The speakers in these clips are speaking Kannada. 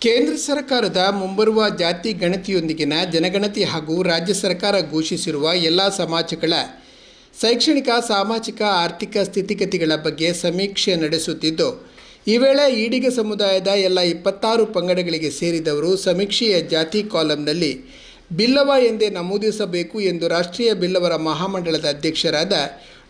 ಕೇಂದ್ರ ಸರ್ಕಾರದ ಮುಂಬರುವ ಜಾತಿ ಗಣತಿಯೊಂದಿಗಿನ ಜನಗಣತಿ ಹಾಗೂ ರಾಜ್ಯ ಸರ್ಕಾರ ಘೋಷಿಸಿರುವ ಎಲ್ಲ ಸಮಾಜಗಳ ಶೈಕ್ಷಣಿಕ, ಸಾಮಾಜಿಕ, ಆರ್ಥಿಕ ಸ್ಥಿತಿಗತಿಗಳ ಬಗ್ಗೆ ಸಮೀಕ್ಷೆ ನಡೆಸುತ್ತಿದ್ದು, ಈ ವೇಳೆ ಈಡಿಗ ಸಮುದಾಯದ ಎಲ್ಲ ಇಪ್ಪತ್ತಾರು ಪಂಗಡಗಳಿಗೆ ಸೇರಿದವರು ಸಮೀಕ್ಷೆಯ ಜಾತಿ ಕಾಲಂನಲ್ಲಿ ಬಿಲ್ಲವ ಎಂದೇ ನಮೂದಿಸಬೇಕು ಎಂದು ರಾಷ್ಟ್ರೀಯ ಬಿಲ್ಲವರ ಮಹಾಮಂಡಳದ ಅಧ್ಯಕ್ಷರಾದ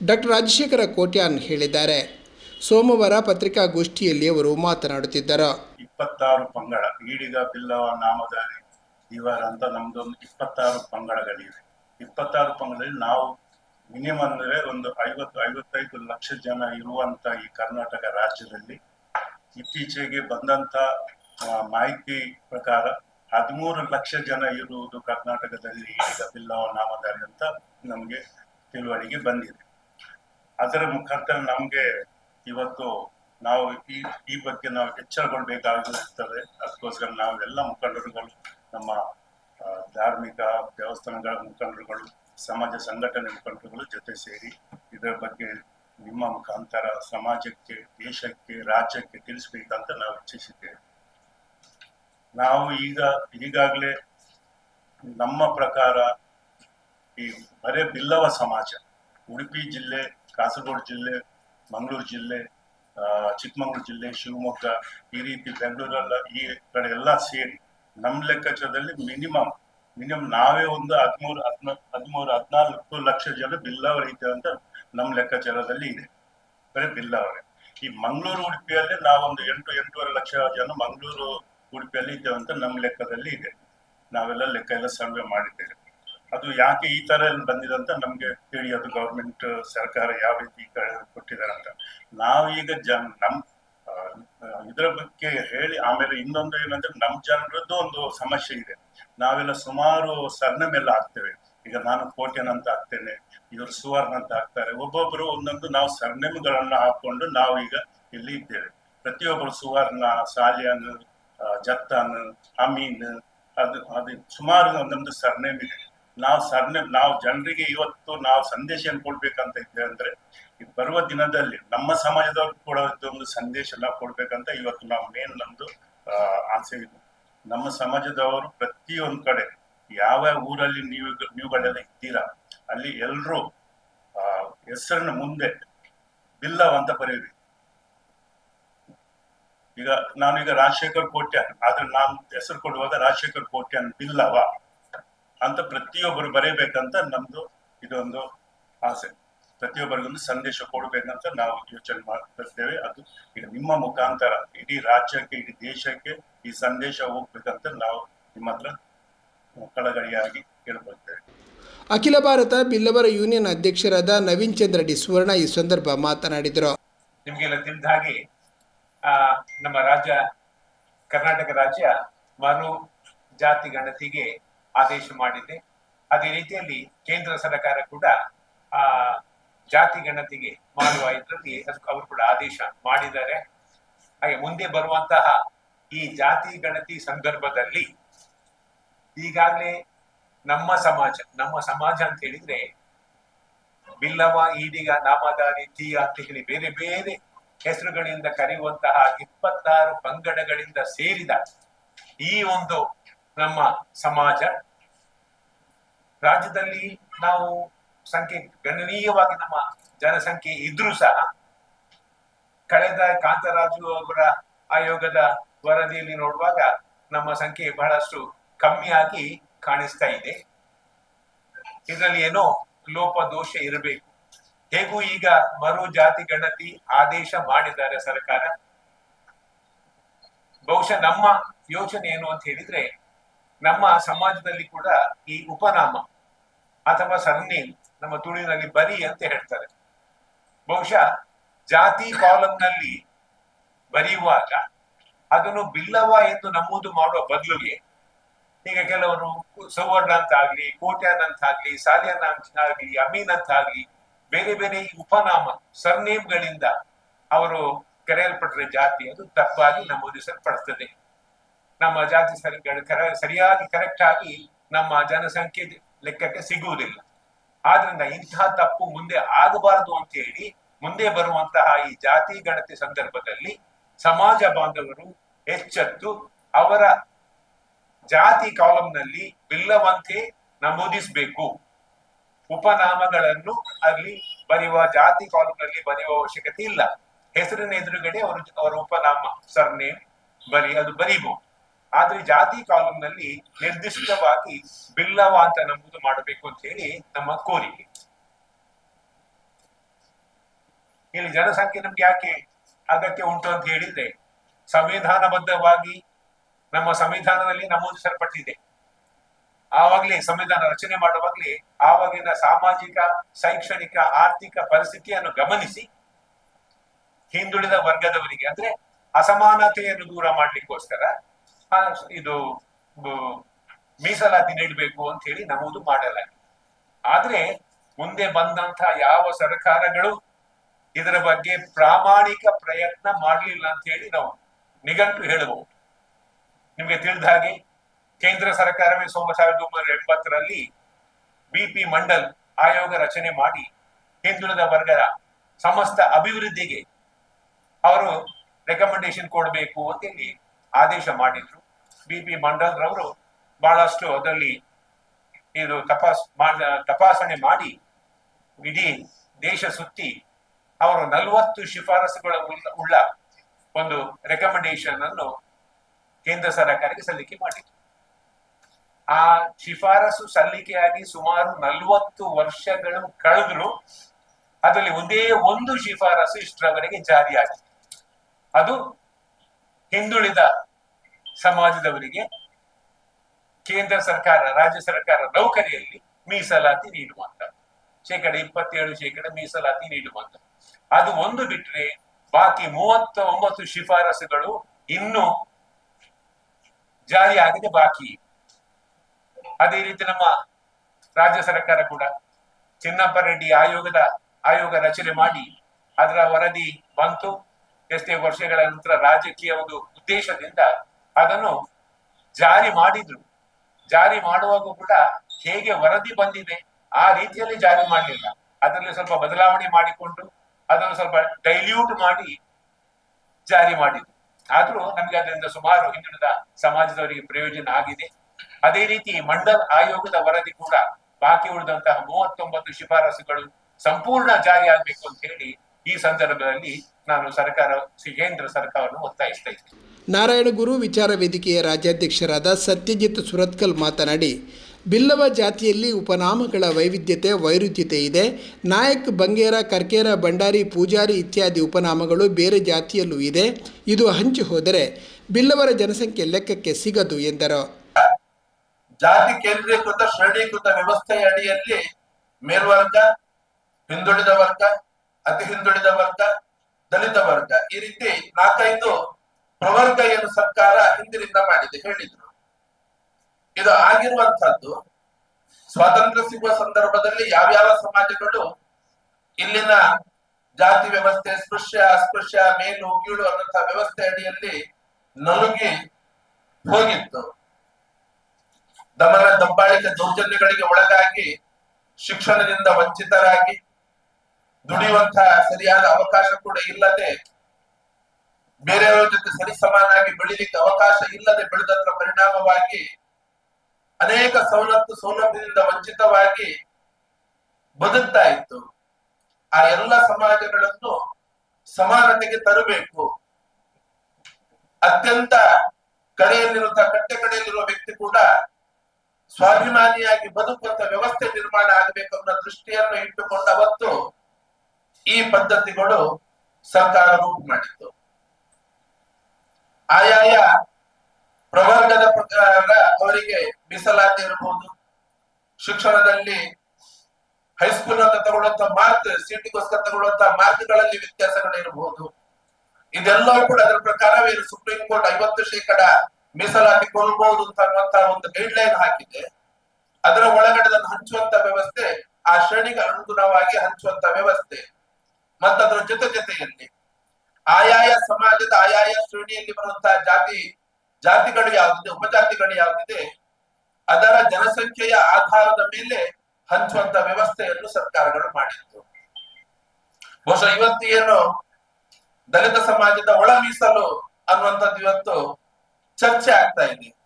ಡಾಕ್ಟರ್ ರಾಜಶೇಖರ ಕೋಟ್ಯಾನ್ ಹೇಳಿದ್ದಾರೆ. ಸೋಮವಾರ ಪತ್ರಿಕಾಗೋಷ್ಠಿಯಲ್ಲಿ ಅವರು ಮಾತನಾಡುತ್ತಿದ್ದರು. ಇಪ್ಪತ್ತಾರು ಪಂಗಡ, ಈಡಿಗ ಬಿಲ್ಲವ ನಾಮಧಾರಿ, ಇವರ ಅಂತ ನಮ್ದೊಂದು ಇಪ್ಪತ್ತಾರು ಪಂಗಡಗಳಿವೆ. ಇಪ್ಪತ್ತಾರು ಪಂಗಡದಲ್ಲಿ ನಾವು ಮಿನಿಮಮ್ ಅಂದ್ರೆ ಒಂದು ಐವತ್ತು, ಐವತ್ತೈದು ಲಕ್ಷ ಜನ ಇರುವಂತ ಈ ಕರ್ನಾಟಕ ರಾಜ್ಯದಲ್ಲಿ ಇತ್ತೀಚೆಗೆ ಬಂದಂತ ಮಾಹಿತಿ ಪ್ರಕಾರ ಹದಿಮೂರು ಲಕ್ಷ ಜನ ಇರುವುದು ಕರ್ನಾಟಕದಲ್ಲಿ ಈಡಿಗ ಬಿಲ್ಲವ ನಾಮಧಾರಿ ಅಂತ ನಮ್ಗೆ ತಿಳುವಳಿಕೆ ಬಂದಿದೆ. ಅದರ ಮುಖಾಂತರ ನಮ್ಗೆ ಇವತ್ತು ನಾವು ಈ ಈ ಬಗ್ಗೆ ನಾವು ಎಚ್ಚರಗೊಳ್ಬೇಕಾಗುತ್ತದೆ ಅದಕ್ಕೋಸ್ಕರ ನಾವು ಎಲ್ಲ ಮುಖಂಡರುಗಳು, ನಮ್ಮ ಧಾರ್ಮಿಕ ದೇವಸ್ಥಾನಗಳ ಮುಖಂಡರುಗಳು, ಸಮಾಜ ಸಂಘಟನೆ ಮುಖಂಡರುಗಳು ಜೊತೆ ಸೇರಿ ಇದರ ಬಗ್ಗೆ ನಿಮ್ಮ ಮುಖಾಂತರ ಸಮಾಜಕ್ಕೆ, ದೇಶಕ್ಕೆ, ರಾಜ್ಯಕ್ಕೆ ತಿಳಿಸ್ಬೇಕಂತ ನಾವು ಇಚ್ಛಿಸಿದ್ದೇವೆ. ನಾವು ಈಗ, ಈಗಾಗಲೇ ನಮ್ಮ ಪ್ರಕಾರ ಈ ಬರೇ ಬಿಲ್ಲವ ಸಮಾಜ, ಉಡುಪಿ ಜಿಲ್ಲೆ, ಕಾಸರಗೋಡು ಜಿಲ್ಲೆ ಮಂಗಳೂರು ಜಿಲ್ಲೆ ಚಿಕ್ಕಮಗಳೂರು ಜಿಲ್ಲೆ, ಶಿವಮೊಗ್ಗ, ಈ ರೀತಿ ಬೆಂಗಳೂರಲ್ಲ, ಈ ಕಡೆ ಎಲ್ಲ ಸೇರಿ ನಮ್ಮ ಲೆಕ್ಕಾಚಾರದಲ್ಲಿ ಮಿನಿಮಮ್ ಮಿನಿಮಮ್ ನಾವೇ ಒಂದು ಹದಿಮೂರು ಹದಿಮೂರು, ಹದಿನಾಲ್ಕು ಲಕ್ಷ ಜನ ಬಿಲ್ಲವರ ಇದ್ದೇವೆ ಅಂತ ನಮ್ಮ ಲೆಕ್ಕಾಚಾರದಲ್ಲಿ ಇದೆ. ಬರೀ ಬಿಲ್ಲವರೇ ಈ ಮಂಗಳೂರು ಉಡುಪಿಯಲ್ಲಿ ನಾವೊಂದು ಎಂಟು, ಎಂಟೂವರೆ ಲಕ್ಷ ಜನ ಮಂಗಳೂರು ಉಡುಪಿಯಲ್ಲಿ ಇದ್ದೇವೆ ಅಂತ ನಮ್ಮ ಲೆಕ್ಕದಲ್ಲಿ ಇದೆ. ನಾವೆಲ್ಲ ಲೆಕ್ಕ ಎಲ್ಲ ಸರ್ವೆ ಮಾಡಿದ್ದೇವೆ. ಅದು ಯಾಕೆ ಈ ತರ ಬಂದಿದೆ ಅಂತ ನಮ್ಗೆ ತಿಳಿಯೋದು ಗೌರ್ಮೆಂಟ್ ಸರ್ಕಾರ ಯಾವ ರೀತಿ ಕೊಟ್ಟಿದ್ದಾರೆ ಅಂತ ನಾವೀಗ ಜನ, ನಮ್ ಇದರ ಬಗ್ಗೆ ಹೇಳಿ ಆಮೇಲೆ ಇನ್ನೊಂದು ಏನಂದ್ರೆ ನಮ್ ಜನರದ್ದು ಒಂದು ಸಮಸ್ಯೆ ಇದೆ. ನಾವೆಲ್ಲ ಸುಮಾರು ಸರ್ನಮ್ ಎಲ್ಲ ಆಗ್ತೇವೆ. ಈಗ ನಾನು ಕೋಟ್ಯನ್ ಅಂತ ಆಗ್ತೇನೆ, ಇವರು ಸುವರ್ಣ ಅಂತ ಆಗ್ತಾರೆ. ಒಬ್ಬೊಬ್ರು ಒಂದೊಂದು ನಾವು ಸರ್ನೇಮ್ಗಳನ್ನ ಹಾಕೊಂಡು ನಾವು ಈಗ ಇಲ್ಲಿ ಇದ್ದೇವೆ. ಪ್ರತಿಯೊಬ್ಬರು ಸುವರ್ಣ, ಸಾಲಿಯಾನ್ ಜತ್ತಾನ್, ಅಮೀನ್, ಅದು ಅದು ಸುಮಾರು ಒಂದೊಂದು ಸರ್ನೇಮ್ ಇದೆ. ನಾವು ಸರ್ನೆ ನಾವು ಜನರಿಗೆ ಇವತ್ತು ನಾವು ಸಂದೇಶ ಕೊಡ್ಬೇಕಂತ ಇದ್ದೇವೆ ಅಂದ್ರೆ ಬರುವ ದಿನದಲ್ಲಿ ನಮ್ಮ ಸಮಾಜದವ್ರು ಕೂಡ ಒಂದು ಸಂದೇಶ ನಾವು ಕೊಡ್ಬೇಕಂತ ಇವತ್ತು ನಾವು ಮೇನ್ ನಮ್ದು ಆಸೆ ಇದೆ. ನಮ್ಮ ಸಮಾಜದವರು ಪ್ರತಿಯೊಂದು ಕಡೆ ಯಾವ ಊರಲ್ಲಿ ನೀವು, ನೀವುಗಳೆಲ್ಲ ಇದ್ದೀರಾ, ಅಲ್ಲಿ ಎಲ್ರೂ, ಆ ಹೆಸರಿನ ಮುಂದೆ ಬಿಲ್ಲವ ಅಂತ ಬರೀರಿ ಈಗ ನಾನೀಗ ರಾಜಶೇಖರ್ ಕೋಟ್ಯಾನ್, ಆದ್ರೆ ನಾನು ಹೆಸರು ಕೊಡುವಾಗ ರಾಜಶೇಖರ್ ಕೋಟ್ಯಾನ್ ಬಿಲ್ಲವ? ಅಂತ ಪ್ರತಿಯೊಬ್ಬರು ಬರೀಬೇಕಂತ ನಮ್ದು ಇದೊಂದು ಆಸೆ. ಪ್ರತಿಯೊಬ್ಬರಿಗೊಂದು ಸಂದೇಶ ಕೊಡಬೇಕಂತ ನಾವು ಯೋಚನೆ ಮಾಡ್ತಿರ್ತೇವೆ ಅದು ಈಗ ನಿಮ್ಮ ಮುಖಾಂತರ ಇಡೀ ರಾಜ್ಯಕ್ಕೆ ಇಡೀ ದೇಶಕ್ಕೆ ಈ ಸಂದೇಶ ಹೋಗ್ಬೇಕಂತ ನಾವು ನಿಮ್ಮ ಹತ್ರ ಕಳಗಳಿಯಾಗಿ ಕೇಳ್ಕೊಳ್ತೇವೆ. ಅಖಿಲ ಭಾರತ ಬಿಲ್ಲವರ ಯೂನಿಯನ್ ಅಧ್ಯಕ್ಷರಾದ ನವೀನ್ ಚಂದ್ರ ಡಿ ಸುವರ್ಣ ಈ ಸಂದರ್ಭ ಮಾತನಾಡಿದರು. ನಿಮಗೆಲ್ಲ ತಿಳಿದ ಹಾಗೆ ಆ, ನಮ್ಮ ರಾಜ್ಯ ಕರ್ನಾಟಕ ರಾಜ್ಯ ಮರು ಜಾತಿ ಗಣತಿಗೆ ಆದೇಶ ಮಾಡಿದೆ. ಅದೇ ರೀತಿಯಲ್ಲಿ ಕೇಂದ್ರ ಸರ್ಕಾರ ಕೂಡ, ಆ, ಜಾತಿ ಗಣತಿಗೆ ಮಾಡುವ ಇದರಲ್ಲಿ ಅವರು ಕೂಡ ಆದೇಶ ಮಾಡಿದ್ದಾರೆ. ಹಾಗೆ ಮುಂದೆ ಬರುವಂತಹ ಈ ಜಾತಿ ಗಣತಿ ಸಂದರ್ಭದಲ್ಲಿ ಈಗಾಗಲೇ ನಮ್ಮ ಸಮಾಜ ನಮ್ಮ ಸಮಾಜ ಅಂತ ಹೇಳಿದ್ರೆ ಬಿಲ್ಲವ ಈಡಿಗ ನಾಮದಾರಿ ತೀಯ ಅಂತ ಹೇಳಿ ಬೇರೆ ಬೇರೆ ಹೆಸರುಗಳಿಂದ ಕರೆಯುವಂತಹ ಇಪ್ಪತ್ತಾರು ಪಂಗಡಗಳಿಂದ ಸೇರಿದ ಈ ಒಂದು ನಮ್ಮ ಸಮಾಜ. ರಾಜ್ಯದಲ್ಲಿ ನಾವು ಸಂಖ್ಯೆ ಗಣನೀಯವಾಗಿ ನಮ್ಮ ಜನಸಂಖ್ಯೆ ಇದ್ರೂ ಸಹ ಕಳೆದ ಕಾಂತರಾಜು ಅವರ ಆಯೋಗದ ವರದಿಯಲ್ಲಿ ನೋಡುವಾಗ ನಮ್ಮ ಸಂಖ್ಯೆ ಬಹಳಷ್ಟು ಕಮ್ಮಿಯಾಗಿ ಕಾಣಿಸ್ತಾ ಇದೆ. ಇದರಲ್ಲಿ ಏನೋ ಲೋಪದೋಷ ಇರಬೇಕು. ಹೇಗೂ ಈಗ ಮರು ಜಾತಿ ಗಣತಿ ಆದೇಶ ಮಾಡಿದ್ದಾರೆ ಸರ್ಕಾರ. ಬಹುಶಃ ನಮ್ಮ ಯೋಚನೆ ಏನು ಅಂತ ಹೇಳಿದ್ರೆ ನಮ್ಮ ಸಮಾಜದಲ್ಲಿ ಕೂಡ ಈ ಉಪನಾಮ ಅಥವಾ ಸರ್ನೇಮ್ ನಮ್ಮ ತುಳುವಿನಲ್ಲಿ ಬರಿ ಅಂತ ಹೇಳ್ತಾರೆ. ಬಹುಶಃ ಜಾತಿ ಕಾಲಂನಲ್ಲಿ ಬರೆಯುವಾಗ ಅದನ್ನು ಬಿಲ್ಲವ ಎಂದು ನಮೂದು ಮಾಡುವ ಬದಲಿಗೆ ಈಗ ಕೆಲವರು ಸೌವರ್ಣ ಅಂತ ಆಗ್ಲಿ ಕೋಟ್ಯಾನ್ ಅಂತ ಆಗ್ಲಿ ಸಾಲಿಯನ್ ಅಂತ ಆಗ್ಲಿ ಅಮೀನ್ ಅಂತ ಆಗ್ಲಿ ಬೇರೆ ಬೇರೆ ಈ ಉಪನಾಮ, ಸರ್ನೇಮ್ಗಳಿಂದ ಅವರು ಕರೆಯಲ್ಪಟ್ಟರೆ ಜಾತಿ ಅದು ತಪ್ಪಾಗಿ ನಮೂದಿಸಲ್ಪಡ್ತದೆ. ನಮ್ಮ ಜಾತಿ ಕರ- ಸರಿಯಾಗಿ ಕರೆಕ್ಟ್ ಆಗಿ ನಮ್ಮ ಜನಸಂಖ್ಯೆ ಲೆಕ್ಕಕ್ಕೆ ಸಿಗುವುದಿಲ್ಲ. ಆದ್ರಿಂದ ಇಂತಹ ತಪ್ಪು ಮುಂದೆ ಆಗಬಾರದು ಅಂತ ಹೇಳಿ ಮುಂದೆ ಬರುವಂತಹ ಈ ಜಾತಿ ಗಣತಿ ಸಂದರ್ಭದಲ್ಲಿ ಸಮಾಜ ಬಾಂಧವರು ಎಚ್ಚೆತ್ತು ಅವರ ಜಾತಿ ಕಾಲಂನಲ್ಲಿ ಬಿಲ್ಲವಂತೆ ನಮೂದಿಸಬೇಕು. ಉಪನಾಮಗಳನ್ನು ಅಲ್ಲಿ ಬರೆಯುವ, ಜಾತಿ ಕಾಲಂನಲ್ಲಿ ಬರೆಯುವ ಅವಶ್ಯಕತೆ ಇಲ್ಲ. ಹೆಸರಿನ ಎದುರುಗಡೆ ಅವರು, ಅವರ ಉಪನಾಮ ಸರ್ನೇಮ್ ಬರಿ, ಅದು ಬರೀಬಹುದು. ಆದ್ರೆ ಜಾತಿ ಕಾಲಂನಲ್ಲಿ ನಿರ್ದಿಷ್ಟವಾಗಿ ಬಿಲ್ಲವ ಅಂತ ನಮೂದು ಮಾಡಬೇಕು ಅಂತ ಹೇಳಿ ನಮ್ಮ ಕೋರಿಕೆ. ಇಲ್ಲಿ ಜನಸಂಖ್ಯೆ ನಮ್ಗೆ ಯಾಕೆ ಅಗತ್ಯ ಉಂಟು ಅಂತ ಹೇಳಿದ್ರೆ ಸಂವಿಧಾನಬದ್ಧವಾಗಿ ನಮ್ಮ ಸಂವಿಧಾನದಲ್ಲಿ ನಮೂದಿಸಲ್ಪಟ್ಟಿದೆ. ಆವಾಗಲೇ ಸಂವಿಧಾನ ರಚನೆ ಮಾಡುವಾಗ್ಲೇ ಆವಾಗಿನ ಸಾಮಾಜಿಕ, ಶೈಕ್ಷಣಿಕ, ಆರ್ಥಿಕ ಪರಿಸ್ಥಿತಿಯನ್ನು ಗಮನಿಸಿ ಹಿಂದುಳಿದ ವರ್ಗದವರಿಗೆ, ಅಂದ್ರೆ ಅಸಮಾನತೆಯನ್ನು ದೂರ ಮಾಡ್ಲಿಕ್ಕೋಸ್ಕರ ಇದು ಮೀಸಲಾತಿ ನೀಡಬೇಕು ಅಂತ ಹೇಳಿ ನಮೂದು ಮಾಡಲಾಗಿದೆ ಆದ್ರೆ ಮುಂದೆ ಬಂದಂತಹ ಯಾವ ಸರ್ಕಾರಗಳು ಇದರ ಬಗ್ಗೆ ಪ್ರಾಮಾಣಿಕ ಪ್ರಯತ್ನ ಮಾಡಲಿಲ್ಲ ಅಂತ ಹೇಳಿ ನಾವು ನಿಘಂಟು ಹೇಳಬಹುದು. ನಿಮಗೆ ತಿಳಿದ ಹಾಗೆ ಕೇಂದ್ರ ಸರ್ಕಾರವೇ ಸೋಮ ಸಾವಿರದ ಒಂಬೈನೂರ ಎಂಬತ್ತರಲ್ಲಿ ಬಿಪಿ ಮಂಡಲ್ ಆಯೋಗ ರಚನೆ ಮಾಡಿ ಹಿಂದುಳಿದ ವರ್ಗದ ಸಮಸ್ತ ಅಭಿವೃದ್ಧಿಗೆ ಅವರು ರೆಕಮೆಂಡೇಶನ್ ಕೊಡಬೇಕು ಅಂತ ಹೇಳಿ ಆದೇಶ ಮಾಡಿದ್ರು. ಬಿ ಪಿ ಮಂಡಲ್ ಬಹಳಷ್ಟು ಅದರಲ್ಲಿ ಇದು ತಪಾಸ್ ತಪಾಸಣೆ ಮಾಡಿ ಇಡೀ ದೇಶ ಸುತ್ತಿ ಅವರು ನಲವತ್ತು ಶಿಫಾರಸುಗಳ ಉಳ್ಳ- ಉಳ್ಳ ಒಂದು ರೆಕಮೆಂಡೇಶನ್ ಅನ್ನು ಕೇಂದ್ರ ಸರ್ಕಾರಕ್ಕೆ ಸಲ್ಲಿಕೆ ಮಾಡಿದ್ರು. ಆ ಶಿಫಾರಸು ಸಲ್ಲಿಕೆಯಾಗಿ ಸುಮಾರು ನಲವತ್ತು ವರ್ಷಗಳು ಕಳೆದ್ರು ಅದರಲ್ಲಿ ಒಂದೇ ಒಂದು ಶಿಫಾರಸು ಇಷ್ಟರವರೆಗೆ ಜಾರಿಯಾಗಿದೆ. ಅದು ಹಿಂದುಳಿದ ಸಮಾಜದವರಿಗೆ ಕೇಂದ್ರ ಸರ್ಕಾರ, ರಾಜ್ಯ ಸರ್ಕಾರ ನೌಕರಿಯಲ್ಲಿ ಮೀಸಲಾತಿ ನೀಡುವಂತ, ಶೇಕಡ ಇಪ್ಪತ್ತೇಳು ಶೇಕಡ ಮೀಸಲಾತಿ ನೀಡುವಂತ. ಅದು ಒಂದು ಬಿಟ್ಟರೆ ಬಾಕಿ ಮೂವತ್ತ ಒಂಬತ್ತು ಶಿಫಾರಸುಗಳು ಇನ್ನೂ ಆಗಿದೆ ಬಾಕಿ. ಅದೇ ರೀತಿ ನಮ್ಮ ರಾಜ್ಯ ಸರ್ಕಾರ ಕೂಡ ಚಿನ್ನಪ್ಪ ರೆಡ್ಡಿ ಆಯೋಗದ, ಆಯೋಗ ರಚನೆ ಮಾಡಿ ಅದರ ವರದಿ ಬಂತು. ಎಷ್ಟೇ ವರ್ಷಗಳ ನಂತರ ರಾಜಕೀಯ ಒಂದು ಉದ್ದೇಶದಿಂದ ಅದನ್ನು ಜಾರಿ ಮಾಡಿದ್ರು. ಜಾರಿ ಮಾಡುವಾಗ ಕೂಡ ಹೇಗೆ ವರದಿ ಬಂದಿದೆ, ಆ ರೀತಿಯಲ್ಲಿ ಜಾರಿ ಮಾಡಲಿಲ್ಲ. ಅದರಲ್ಲಿ ಸ್ವಲ್ಪ ಬದಲಾವಣೆ ಮಾಡಿಕೊಂಡು ಅದನ್ನು ಸ್ವಲ್ಪ ಡೈಲ್ಯೂಟ್ ಮಾಡಿ ಜಾರಿ ಮಾಡಿದ್ರು. ಆದ್ರೂ ನಮಗೆ ಅದರಿಂದ ಸುಮಾರು ಹಿಂದುಳಿದ ಸಮಾಜದವರಿಗೆ ಪ್ರಯೋಜನ ಆಗಿದೆ. ಅದೇ ರೀತಿ ಮಂಡಲ್ ಆಯೋಗದ ವರದಿ ಕೂಡ ಬಾಕಿ ಉಳಿದಂತಹ ಮೂವತ್ತೊಂಬತ್ತು ಶಿಫಾರಸುಗಳು ಸಂಪೂರ್ಣ ಜಾರಿ ಆಗಬೇಕು ಅಂತ ಹೇಳಿ ಈ ಸಂದರ್ಭದಲ್ಲಿ ನಾನು ಸರ್ಕಾರ ಕೇಂದ್ರ ಸರ್ಕಾರವನ್ನು ಒತ್ತಾಯಿಸ್ತಾ ಇದ್ದೇನೆ. ನಾರಾಯಣಗುರು ವಿಚಾರ ವೇದಿಕೆಯ ರಾಜ್ಯಾಧ್ಯಕ್ಷರಾದ ಸತ್ಯಜಿತ್ ಸುರತ್ಕಲ್ ಮಾತನಾಡಿ, ಬಿಲ್ಲವ ಜಾತಿಯಲ್ಲಿ ಉಪನಾಮಗಳ ವೈವಿಧ್ಯತೆ, ವೈರುಧ್ಯತೆ ಇದೆ. ನಾಯಕ್, ಬಂಗೇರ, ಕರ್ಕೇರ, ಭಂಡಾರಿ, ಪೂಜಾರಿ ಇತ್ಯಾದಿ ಉಪನಾಮಗಳು ಬೇರೆ ಜಾತಿಯಲ್ಲೂ ಇದೆ. ಇದು ಹಂಚಿ ಹೋದರೆ ಬಿಲ್ಲವರ ಜನಸಂಖ್ಯೆ ಲೆಕ್ಕಕ್ಕೆ ಸಿಗದು ಎಂದರು. ಜಾತಿ ಕೇಂದ್ರೀಕೃತ, ಶ್ರೇಣೀಕೃತ ವ್ಯವಸ್ಥೆಯ ಅಡಿಯಲ್ಲಿ ಮೇಲ್ವರ್ಗ, ಹಿಂದುಳಿದ ವರ್ಗ, ಅತಿ ಹಿಂದುಳಿದ ವರ್ಗ, ದಲಿತ ವರ್ಗ ಈ ರೀತಿ ನಾಲ್ಕೈದು ಪ್ರವರ್ಗ ಏನು ಸರ್ಕಾರ ಹಿಂದಿನಿಂದ ಮಾಡಿದೆ, ಹೇಳಿದ್ರು. ಇದು ಆಗಿರುವಂತಹದ್ದು ಸ್ವಾತಂತ್ರ್ಯ ಸಿಗುವ ಸಂದರ್ಭದಲ್ಲಿ ಯಾವ್ಯಾವ ಸಮಾಜಗಳು ಇಲ್ಲಿನ ಜಾತಿ ವ್ಯವಸ್ಥೆ, ಸ್ಪೃಶ್ಯ, ಅಸ್ಪೃಶ್ಯ, ಮೇಲು, ಕೀಳು ಅನ್ನುವಂತಹ ವ್ಯವಸ್ಥೆ ಅಡಿಯಲ್ಲಿ ನಲುಗಿ ಹೋಗಿತ್ತು. ದಮನ ದಬ್ಬಾಳಿಕೆ ದೌರ್ಜನ್ಯಗಳಿಗೆ ಒಳಗಾಗಿ, ಶಿಕ್ಷಣದಿಂದ ವಂಚಿತರಾಗಿ ದುಡಿಯುವಂತಹ ಸರಿಯಾದ ಅವಕಾಶ ಕೂಡ ಇಲ್ಲದೆ ಬೇರೆಯವರ ಜೊತೆ ಸರಿಸಮಾನಾಗಿ ಬೆಳಿಲಿಕ್ಕೆ ಅವಕಾಶ ಇಲ್ಲದೆ ಬೆಳೆದತ್ರ ಪರಿಣಾಮವಾಗಿ ಅನೇಕ ಸವಲತ್ತು ಸೌಲಭ್ಯದಿಂದ ವಂಚಿತವಾಗಿ ಬದುಕ್ತಾ ಇತ್ತು. ಆ ಎಲ್ಲ ಸಮಾಜಗಳನ್ನು ಸಮಾನತೆಗೆ ತರಬೇಕು. ಅತ್ಯಂತ ಕಡೆಯಲ್ಲಿರುವಂತಹ ಕಟ್ಟೆ ಕಡೆಯಲ್ಲಿರುವ ವ್ಯಕ್ತಿ ಕೂಡ ಸ್ವಾಭಿಮಾನಿಯಾಗಿ ಬದುಕುವಂತ ವ್ಯವಸ್ಥೆ ನಿರ್ಮಾಣ ಆಗಬೇಕು ಅನ್ನೋ ದೃಷ್ಟಿಯನ್ನು ಇಟ್ಟುಕೊಂಡವತ್ತು ಈ ಪದ್ಧತಿಗಳು ಸರ್ಕಾರ ರೂಪು ಮಾಡಿತ್ತು. ಆಯಾಯ ಪ್ರವರ್ಗದ ಪ್ರಕಾರ ಅವರಿಗೆ ಮೀಸಲಾತಿ ಇರಬಹುದು. ಶಿಕ್ಷಣದಲ್ಲಿ ಹೈಸ್ಕೂಲ್ ಅಂತ ತಗೊಳ್ಳುವಂತ ಮಾರ್ಕ್, ಸೀಟಿಗೋಸ್ಕರ ತಗೊಳ್ಳುವಂತ ಮಾರ್ಕ್ಗಳಲ್ಲಿ ವ್ಯತ್ಯಾಸಗಳು ಇರಬಹುದು ಇದೆಲ್ಲವೂ ಕೂಡ ಅದರ ಪ್ರಕಾರವೇ ಸುಪ್ರೀಂ ಕೋರ್ಟ್ ಐವತ್ತು ಶೇಕಡ ಮೀಸಲಾತಿ ಕೊಡಬಹುದು ಅಂತ ಒಂದು ಗೈಡ್ ಲೈನ್ ಹಾಕಿದೆ. ಅದರ ಒಳಗಡೆ ಹಂಚುವಂತ ವ್ಯವಸ್ಥೆ ಆ ಶ್ರೇಣಿಗೆ ಅನುಗುಣವಾಗಿ ಹಂಚುವಂತ ವ್ಯವಸ್ಥೆ. ಮತ್ತದರ ಜೊತೆ ಜೊತೆಯಲ್ಲಿ ಆಯಾಯ ಸಮಾಜದ ಆಯಾಯ ಶ್ರೇಣಿಯಲ್ಲಿ ಬರುವಂತಹ ಜಾತಿ, ಜಾತಿಗಳು ಯಾವುದಿದೆ, ಉಪಜಾತಿಗಳು ಯಾವುದಿದೆ, ಅದರ ಜನಸಂಖ್ಯೆಯ ಆಧಾರದ ಮೇಲೆ ಹಂಚುವಂತ ವ್ಯವಸ್ಥೆಯನ್ನು ಸರ್ಕಾರಗಳು ಮಾಡಿತ್ತು. ಬಹುಶಃ ಇವತ್ತು ಏನು ದಲಿತ ಸಮಾಜದ ಒಳ ಮೀಸಲು ಅನ್ನುವಂಥದ್ದು ಇವತ್ತು ಚರ್ಚೆ ಆಗ್ತಾ ಇದೆ.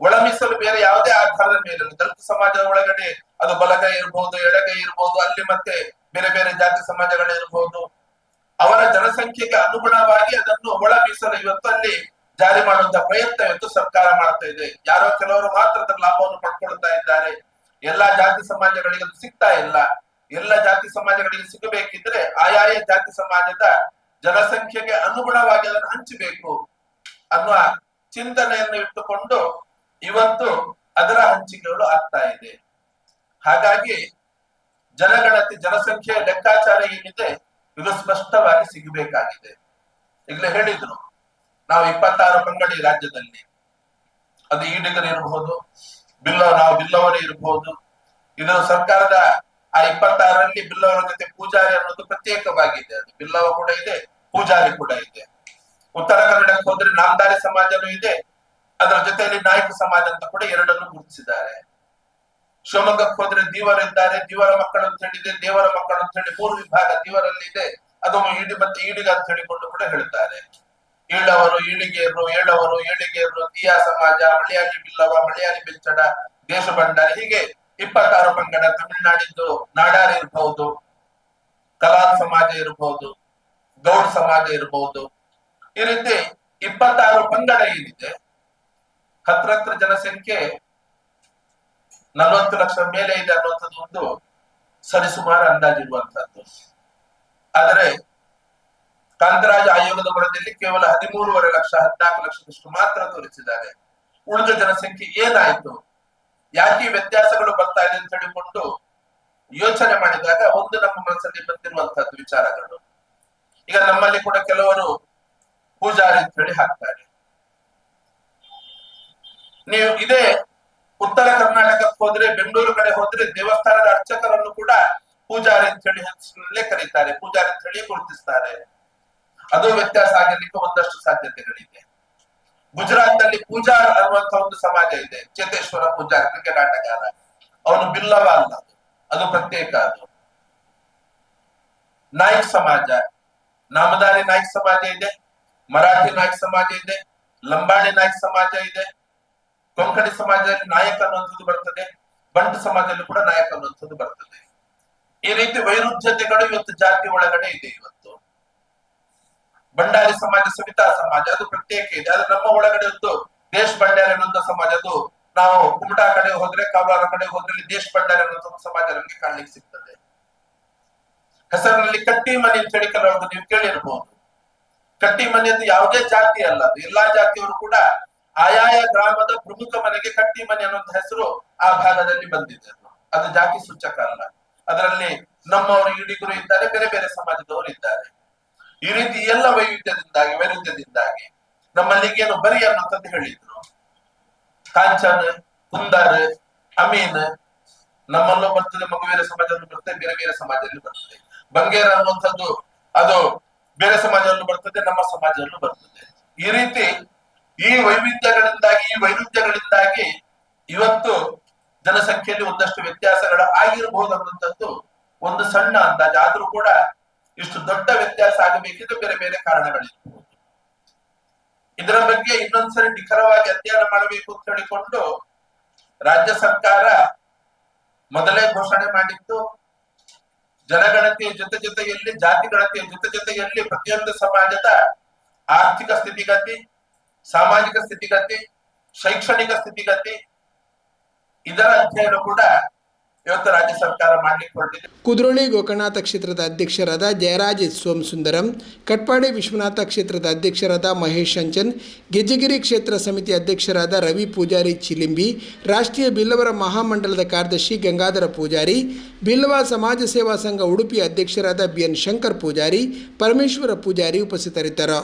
ಒಳ ಮೀಸಲು ಬೇರೆ ಯಾವುದೇ ಆಧಾರದ ಮೇಲೆ ದಲಿತ ಸಮಾಜದ ಒಳಗಡೆ ಅದು ಬಲಗೈ ಇರಬಹುದು ಎಡಗೈ ಇರಬಹುದು ಅಲ್ಲಿ ಮತ್ತೆ ಬೇರೆ ಬೇರೆ ಜಾತಿ ಸಮಾಜಗಳು ಇರಬಹುದು ಅವರ ಜನಸಂಖ್ಯೆಗೆ ಅನುಗುಣವಾಗಿ ಅದನ್ನು ಒಳ ಮೀಸಲು ಇವತ್ತು ಅಲ್ಲಿ ಜಾರಿ ಮಾಡುವಂತಹ ಪ್ರಯತ್ನ ಇವತ್ತು ಸರ್ಕಾರ ಮಾಡ್ತಾ ಇದೆ. ಯಾರೋ ಕೆಲವರು ಮಾತ್ರ ಅದರ ಲಾಭವನ್ನು ಪಡ್ಕೊಳ್ತಾ ಇದ್ದಾರೆ. ಎಲ್ಲಾ ಜಾತಿ ಸಮಾಜಗಳಿಗೆ ಅದು ಸಿಗ್ತಾ ಇಲ್ಲ. ಎಲ್ಲ ಜಾತಿ ಸಮಾಜಗಳಿಗೆ ಸಿಗಬೇಕಿದ್ರೆ ಆಯಾಯ ಜಾತಿ ಸಮಾಜದ ಜನಸಂಖ್ಯೆಗೆ ಅನುಗುಣವಾಗಿ ಅದನ್ನು ಹಂಚಬೇಕು ಅನ್ನುವ ಚಿಂತನೆಯನ್ನು ಇಟ್ಟುಕೊಂಡು ಇವತ್ತು ಅದರ ಹಂಚಿಕೆಗಳು ಆಗ್ತಾ ಇದೆ. ಹಾಗಾಗಿ ಜನಗಣತಿ, ಜನಸಂಖ್ಯೆಯ ಲೆಕ್ಕಾಚಾರ ಏನಿದೆ ಇದು ಸ್ಪಷ್ಟವಾಗಿ ಸಿಗಬೇಕಾಗಿದೆ. ಈಗಲೇ ಹೇಳಿದ್ರು, ನಾವು ಇಪ್ಪತ್ತಾರು ಪಂಗಡಿ ರಾಜ್ಯದಲ್ಲಿ, ಅದು ಈಡಿಗರು ಇರಬಹುದು ಬಿಲ್ಲ ನಾವು ಬಿಲ್ಲವರೇ ಇರಬಹುದು ಇದು ಸರ್ಕಾರದ ಆ ಇಪ್ಪತ್ತಾರರಲ್ಲಿ ಬಿಲ್ಲವರ ಜೊತೆ ಪೂಜಾರಿ ಅನ್ನೋದು ಪ್ರತ್ಯೇಕವಾಗಿದೆ. ಅದು ಬಿಲ್ಲವ ಕೂಡ ಇದೆ, ಪೂಜಾರಿ ಕೂಡ ಇದೆ. ಉತ್ತರ ಕನ್ನಡಕ್ಕೆ ಹೋದ್ರೆ ನಾಮದಾರಿ ಸಮಾಜನೂ ಇದೆ, ಅದರ ಜೊತೆಯಲ್ಲಿ ನಾಯಕ ಸಮಾಜ ಅಂತ ಕೂಡ ಎರಡನ್ನು ಗುರುತಿಸಿದ್ದಾರೆ. ಶಿವಮೊಗ್ಗಕ್ಕೆ ಹೋದ್ರೆ ದೀವರಿದ್ದಾರೆ ದೀವರ ಮಕ್ಕಳು ಅಂತ ಹೇಳಿದೆ ದೇವರ ಮಕ್ಕಳು ಅಂತ ಹೇಳಿ ಮೂರು ವಿಭಾಗ ದೀವರಲ್ಲಿ ಇದೆ ಅದು ಈಡಿ ಮತ್ತೆ ಈಡಿಗ ಅಂತ ಹೇಳಿಕೊಂಡು ಕೂಡ ಹೇಳ್ತಾರೆ. ಈಳವರು ಈಳಿಗೆಯರು ಏಳವರು ಏಳಿಗೆಯರು ದಿಯಾ ಸಮಾಜ, ಮಲಯಾಳಿ ಬಿಲ್ಲವ, ಮಲಯಾಳಿ ಬಿಚ್ಚಡ, ದೇಶ ಬಂಡ ಹೀಗೆ ಇಪ್ಪತ್ತಾರು ಪಂಗಡ ತಮಿಳುನಾಡಿದ್ದು ನಾಡಾರ್ ಇರಬಹುದು, ಕಲಾ ಸಮಾಜ ಇರಬಹುದು, ಗೌಡ್ ಸಮಾಜ ಇರಬಹುದು. ಈ ರೀತಿ ಇಪ್ಪತ್ತಾರು ಪಂಗಡ ಏನಿದೆ, ಹತ್ರ ಹತ್ರ ಜನಸಂಖ್ಯೆ ನಲವತ್ತು ಲಕ್ಷ ಮೇಲೆ ಇದೆ ಅನ್ನುವಂಥದ್ದು ಒಂದು ಸರಿಸುಮಾರು ಅಂದಾಜಿರುವಂತಹದ್ದು ಆದರೆ ಕಾಂತರಾಜ ಆಯೋಗದ ವರದಿಯಲ್ಲಿ ಕೇವಲ ಹದಿಮೂರುವರೆ ಲಕ್ಷ, ಹದಿನಾಲ್ಕು ಲಕ್ಷದಷ್ಟು ಮಾತ್ರ ತೋರಿಸಿದ್ದಾರೆ. ಉಳಿದ ಜನಸಂಖ್ಯೆ ಏನಾಯ್ತು? ಯಾಕೆ ವ್ಯತ್ಯಾಸಗಳು ಬರ್ತಾ ಇದೆ ಅಂತ ಹೇಳಿಕೊಂಡು ಯೋಚನೆ ಮಾಡಿದಾಗ ಒಂದು ನಮ್ಮ ಮನಸ್ಸಲ್ಲಿ ಬಂದಿರುವಂತಹದ್ದು ವಿಚಾರಗಳು. ಈಗ ನಮ್ಮಲ್ಲಿ ಕೂಡ ಕೆಲವರು ಪೂಜಾರಿ ಅಂತ ಹೇಳಿ ಹಾಕ್ತಾರೆ. ನೀವು ಇದೇ ಉತ್ತರ ಕರ್ನಾಟಕಕ್ಕೆ ಹೋದ್ರೆ, ಬೆಂಗಳೂರು ಕಡೆ ಹೋದ್ರೆ ದೇವಸ್ಥಾನದ ಅರ್ಚಕರನ್ನು ಕೂಡ ಪೂಜಾರಿ ಅಂತ ಹೇಳಿ ಹೆಸರಿನಲ್ಲೇ ಕರೀತಾರೆ. ಪೂಜಾರಿ ಅಂತ ಹೇಳಿ ಗುರುತಿಸ್ತಾರೆ. ಅದು ವ್ಯತ್ಯಾಸ ಆಗಿರ್ಲಿಕ್ಕೆ ಒಂದಷ್ಟು ಸಾಧ್ಯತೆಗಳಿದೆ ಗುಜರಾತ್ನಲ್ಲಿ ಪೂಜಾರ್ ಅನ್ನುವಂತ ಒಂದು ಸಮಾಜ ಇದೆ. ಚೇತೇಶ್ವರ ಪೂಜಾರ್, ಕ್ರಿಕೆಟ್ ಆಟಗಾರ. ಅವನು ಬಿಲ್ಲವ ಅಲ್ಲ. ಅದು. ಪ್ರತ್ಯೇಕ ಅದು. ನಾಯಕ್ ಸಮಾಜ. ನಾಮದಾರಿ ನಾಯಕ್ ಸಮಾಜ ಇದೆ. ಮರಾಠಿ ನಾಯಕ್ ಸಮಾಜ ಇದೆ. ಲಂಬಾಣಿ ನಾಯಕ್ ಸಮಾಜ ಇದೆ. ಕೊಂಕಣಿ ಸಮಾಜದಲ್ಲಿ ನಾಯಕ ಅನ್ನುವಂಥದ್ದು ಬರ್ತದೆ, ಬಂಟು ಸಮಾಜದಲ್ಲಿ ಕೂಡ ನಾಯಕ ಅನ್ನುವಂಥದ್ದು ಬರ್ತದೆ. ಈ ರೀತಿ ವೈರುಧ್ಯತೆಗಳು ಇವತ್ತು ಜಾತಿ ಒಳಗಡೆ ಇದೆ ಇವತ್ತು. ಬಂಡಾರಿ ಸಮಾಜ, ಸವಿತಾ ಸಮಾಜ, ಅದು ಪ್ರತ್ಯೇಕ ಇದೆ. ಆದ್ರೆ ನಮ್ಮ ಒಳಗಡೆ ಒಂದು ದೇಶ್ ಬಂಡಾರಿ ಅನ್ನುವಂಥ ಸಮಾಜ, ಅದು ನಾವು ಕುಮಟಾ ಕಡೆ ಹೋದ್ರೆ, ಕಾರವಾರ ಕಡೆ ಹೋದ್ರೆ ದೇಶ್ ಬಂಡಾರಿ ಅನ್ನುವಂಥ ಸಮಾಜ ನಮಗೆ ಕಾಣಲಿಕ್ಕೆ ಸಿಗ್ತದೆ. ಹೆಸರಿನಲ್ಲಿ ಕಟ್ಟಿ ಮನೆ ಅಂತ ಹೇಳಿ ಕೆಲವೊಂದು ನೀವು ಕೇಳಿರ್ಬಹುದು ಕಟ್ಟಿ ಮನೆ ಅಂತ ಯಾವುದೇ ಜಾತಿ ಅಲ್ಲ ಎಲ್ಲಾ ಜಾತಿಯವರು ಕೂಡ ಆಯಾಯ ಗ್ರಾಮದ ಪ್ರಮುಖ ಮನೆಗೆ ಕಟ್ಟಿ ಮನೆ ಅನ್ನುವಂತ ಹೆಸರು ಆ ಭಾಗದಲ್ಲಿ ಬಂದಿದೆ. ಅದು. ಜಾತಿ ಸೂಚಕ ಅಲ್ಲ ಅದರಲ್ಲಿ ನಮ್ಮವರು ಈಡಿಗರು ಇದ್ದಾರೆ, ಬೇರೆ ಬೇರೆ ಸಮಾಜದವರು ಇದ್ದಾರೆ. ಈ ರೀತಿ ಎಲ್ಲ ವೈವಿಧ್ಯದಿಂದಾಗಿ, ವೈರುಧ್ಯದಿಂದಾಗಿ ನಮ್ಮಲ್ಲಿ ಏನು ಬರಿ ಅನ್ನೋಂಥದ್ದು ಹೇಳಿದ್ರು. ಕಾಂಚನ್, ಕುಂದಾರ್, ಅಮೀನ್ ನಮ್ಮಲ್ಲೂ ಬರ್ತದೆ ಮಗುವೀರ ಸಮಾಜದಲ್ಲೂ ಬರ್ತದೆ, ಬೇರೆ ಬೇರೆ ಸಮಾಜದಲ್ಲಿ ಬರ್ತದೆ. ಬಂಗೇರ ಅನ್ನುವಂಥದ್ದು ಅದು ಬೇರೆ ಸಮಾಜದಲ್ಲೂ ಬರ್ತದೆ, ನಮ್ಮ ಸಮಾಜದಲ್ಲೂ ಬರ್ತದೆ. ಈ ರೀತಿ ಈ ವೈವಿಧ್ಯಗಳಿಂದಾಗಿ, ಈ ವೈರುಧ್ಯಗಳಿಂದಾಗಿ ಇವತ್ತು ಜನಸಂಖ್ಯೆಯಲ್ಲಿ ಒಂದಷ್ಟು ವ್ಯತ್ಯಾಸಗಳು ಆಗಿರಬಹುದು ಅನ್ನುವಂಥದ್ದು ಒಂದು ಸಣ್ಣ ಅಂದಾಜು. ಆದ್ರೂ ಕೂಡ ಇಷ್ಟು ದೊಡ್ಡ ವ್ಯತ್ಯಾಸ ಆಗಬೇಕಿದ್ರೆ ಬೇರೆ ಬೇರೆ ಕಾರಣಗಳಿರಬಹುದು ಇದರ ಬಗ್ಗೆ ಇನ್ನೊಂದ್ಸರಿ ನಿಖರವಾಗಿ ಅಧ್ಯಯನ ಮಾಡಬೇಕು ಅಂತ ಹೇಳಿಕೊಂಡು ರಾಜ್ಯ ಸರ್ಕಾರ ಮೊದಲೇ ಘೋಷಣೆ ಮಾಡಿತ್ತು. ಜನಗಣತಿಯ ಜೊತೆ ಜೊತೆಯಲ್ಲಿ, ಜಾತಿ ಗಣತಿಯ ಜೊತೆ ಜೊತೆಯಲ್ಲಿ ಪ್ರತಿಯೊಂದು ಸಮಾಜದ ಆರ್ಥಿಕ ಸ್ಥಿತಿಗತಿ ಸಾಮಾಜಿಕ ಸ್ಥಿತಿಗತಿ, ಶೈಕ್ಷಣಿಕ ಸ್ಥಿತಿಗತಿ, ಇದರ ಅಧ್ಯಯನ ಕೂಡ ಇವತ್ತು ಸರ್ಕಾರ ಮಾಡಲಿಕ್ಕೆ ಕುದ್ರೋಳಿ ಗೋಕರ್ಣಾಥ ಕ್ಷೇತ್ರದ ಅಧ್ಯಕ್ಷರಾದ ಜಯರಾಜ್ ಸೋಮಸುಂದರಂ, ಕಟ್ಪಾಡಿ ವಿಶ್ವನಾಥ ಕ್ಷೇತ್ರದ ಅಧ್ಯಕ್ಷರಾದ ಮಹೇಶ್ ಅಂಚನ್, ಗೆಜ್ಜಗಿರಿ ಕ್ಷೇತ್ರ ಸಮಿತಿ ಅಧ್ಯಕ್ಷರಾದ ರವಿ ಪೂಜಾರಿ ಚಿಲಿಂಬಿ, ರಾಷ್ಟ್ರೀಯ ಬಿಲ್ಲವರ ಮಹಾಮಂಡಲದ ಕಾರ್ಯದರ್ಶಿ ಗಂಗಾಧರ ಪೂಜಾರಿ, ಬಿಲ್ಲವ ಸಮಾಜ ಸೇವಾ ಸಂಘ ಉಡುಪಿ ಅಧ್ಯಕ್ಷರಾದ ಬಿಎನ್ ಶಂಕರ್ ಪೂಜಾರಿ, ಪರಮೇಶ್ವರ ಪೂಜಾರಿ ಉಪಸ್ಥಿತರಿದ್ದರು.